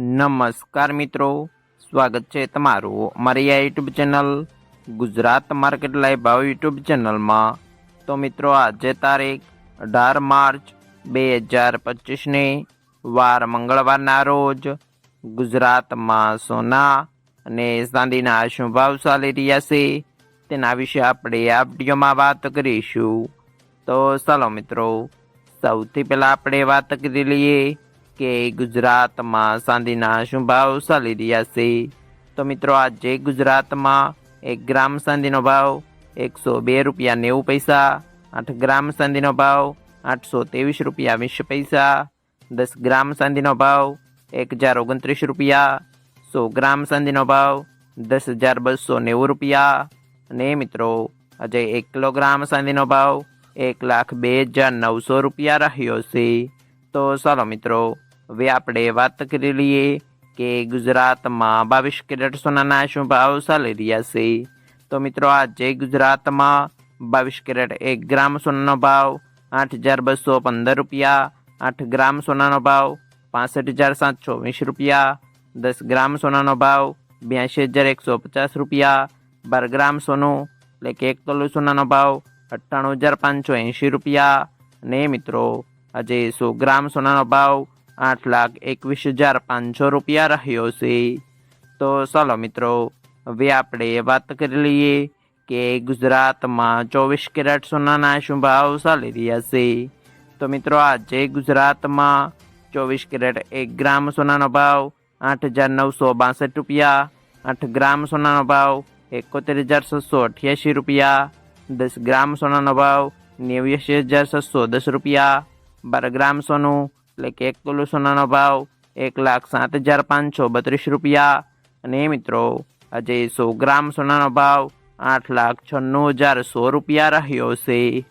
નમસ્કાર મિત્રો, સ્વાગત છે તમારું મારી આ YouTube channel Gujarat market live ભાવ યુટ્યુબ ચેનલમાં. તો મિત્રો, આજે તારીખ અઢાર માર્ચ બે હજાર પચીસને વાર મંગળવારના રોજ ગુજરાતમાં સોના અને ચાંદીના શું ભાવ ચાલી રહ્યા છે તેના વિશે આપણે આ વિડીયોમાં વાત કરીશું. તો ચાલો મિત્રો, સૌથી પહેલાં આપણે વાત કરી લઈએ કે ગુજરાતમાં સાંધીના શું ભાવ ચાલી રહ્યા છે. તો મિત્રો, આજે ગુજરાતમાં એક ગ્રામ સાંધીનો ભાવ એકસો બે રૂપિયા નેવું પૈસા, આઠ ગ્રામ સાંધીનો ભાવ આઠસો ત્રેવીસ રૂપિયા વીસ પૈસા, દસ ગ્રામ સાંધીનો ભાવ એક હજાર ઓગણત્રીસ રૂપિયા, સો ગ્રામ સાંધીનો ભાવ દસ હજાર બસો નેવું રૂપિયા. અને મિત્રો, આજે એક કિલોગ્રામ સાંધીનો ભાવ એક લાખ બે હજાર નવસો રૂપિયા રહ્યો છે. તો ચાલો મિત્રો હવે આપણે વાત કરી લઈએ કે ગુજરાતમાં બાવીસ કેરેટ સોનાના શું ભાવ ચાલી રહ્યા છે. તો મિત્રો, આજે ગુજરાતમાં બાવીસ કેરેટ એક ગ્રામ સોનાનો ભાવ આઠ હજાર બસો પંદર રૂપિયા, આઠ ગ્રામ સોનાનો ભાવ પાસઠ હજાર સાતસો વીસ રૂપિયા, દસ ગ્રામ સોનાનો ભાવ બ્યાસી હજાર એકસો પચાસ રૂપિયા, બાર ગ્રામ સોનું એટલે કે એક તોલું સોનાનો ભાવ અઠ્ઠાણું હજાર પાંચસો એંશી રૂપિયા. અને મિત્રો, આજે સો ગ્રામ સોનાનો ભાવ આઠ લાખ એકવીસ હજાર પાંચસો રૂપિયા રહ્યો છે. તો ચાલો મિત્રો, હવે આપણે વાત કરી લઈએ કે ગુજરાતમાં ચોવીસ કેરેટ સોનાના શું ભાવ ચાલી રહ્યા છે. તો મિત્રો, આજે ગુજરાતમાં ચોવીસ કેરેટ એક ગ્રામ સોનાનો ભાવ આઠ હજાર નવસો બાસઠ રૂપિયા, આઠ ગ્રામ સોનાનો ભાવ એકોતેર હજાર છસો અઠ્યાસી રૂપિયા, દસ ગ્રામ સોનાનો ભાવ નેવ્યાસી હજાર છસો દસ રૂપિયા, બાર ગ્રામ સોનું એટલે કે એક તોલું સોનાનો ભાવ એક લાખ સાત હજાર પાંચસો બત્રીસ રૂપિયા. અને મિત્રો, આજે સો ગ્રામ સોનાનો ભાવ આઠ લાખ છન્નું હજાર સો રૂપિયા રહ્યો છે.